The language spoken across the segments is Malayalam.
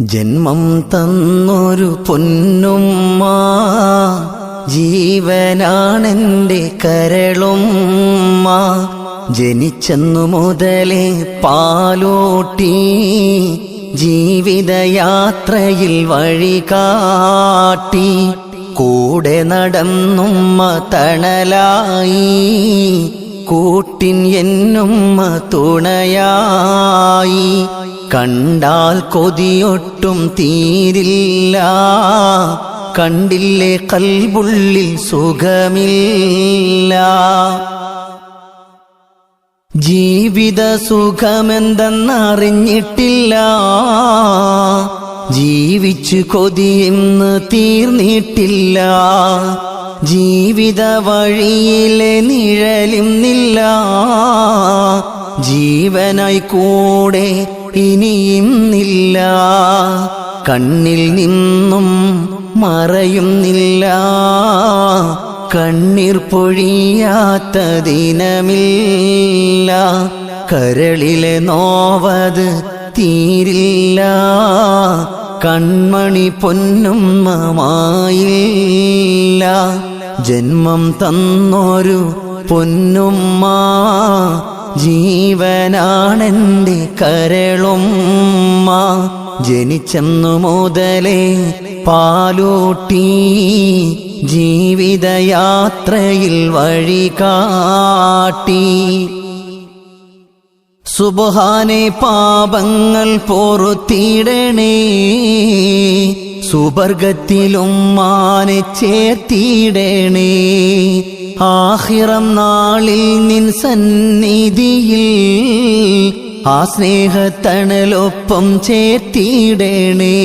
ജന്മം തന്നൊരു പൊന്നുമ്മ ജീവനാണെന്റെ കരളുമ്മ. ജനിച്ചെന്നു മുതലേ പാലോട്ടി ജീവിതയാത്രയിൽ വഴി കാട്ടി കൂടെ നടന്നുമ്മ തണലായി കൂട്ടിൻ എന്നുമ്മ തുണയായി. കണ്ടാൽ കൊതിയൊട്ടും തീരില്ല. കണ്ടില്ലേ കൽബുള്ളിൽ സുഖമില്ല. ജീവിത സുഖമെന്തെന്നറിഞ്ഞിട്ടില്ല. ജീവിച്ചു കൊതിയെന്ന് തീർന്നിട്ടില്ല. ജീവിത വഴിയിലെ നിഴലിന്നില്ല. ജീവനായി കൂടെ ഇനിയുന്നില്ല കണ്ണിൽ നിന്നും മറയുന്നില്ല കണ്ണീർ പൊഴിയാത്ത ദിനമില്ല. കരളിലെ നോവത് തീരില്ല. കൺമണി പൊന്നും പൊന്നുമ്മമായില്ല ജന്മം തന്നൊരു പൊന്നുമ്മ. ജീവനാണെന്റെ കരളുമ്മ ജനിച്ചെന്നു മുതലേ പാലൂട്ടി ജീവിതയാത്രയിൽ വഴി കാട്ടി സുബഹാനെ പാപങ്ങൾ പൊറുത്തിടണേ സുബർഗത്തിലും മാനെ ചേർത്തിടണേ. ആഹിറം നാളിൽ നിൻ സന്നിധിയിൽ ആ സ്നേഹത്തണലൊപ്പം ചേർത്തിടണേ.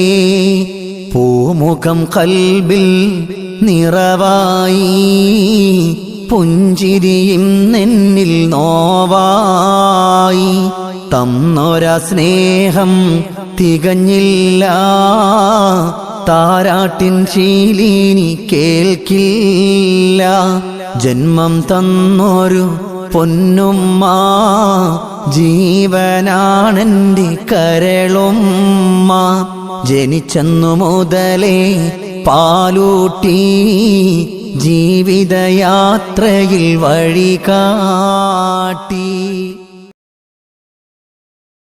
പൂമുഖം കൽബിൽ നിറവായി പുഞ്ചിരിയും നിന്നിൽ നോവായി. തന്നൊര സ്നേഹം തികഞ്ഞില്ല. താരാട്ടിൻ ശീലിനി കേൾക്കില്ല. ജന്മം തന്നൊരു പൊന്നുമ്മ ജീവനാണെന്റെ കരളുമ്മ. ജനിച്ചെന്നു മുതലേ പാലൂട്ടി ജീവിതയാത്രയിൽ വഴി കാട്ടി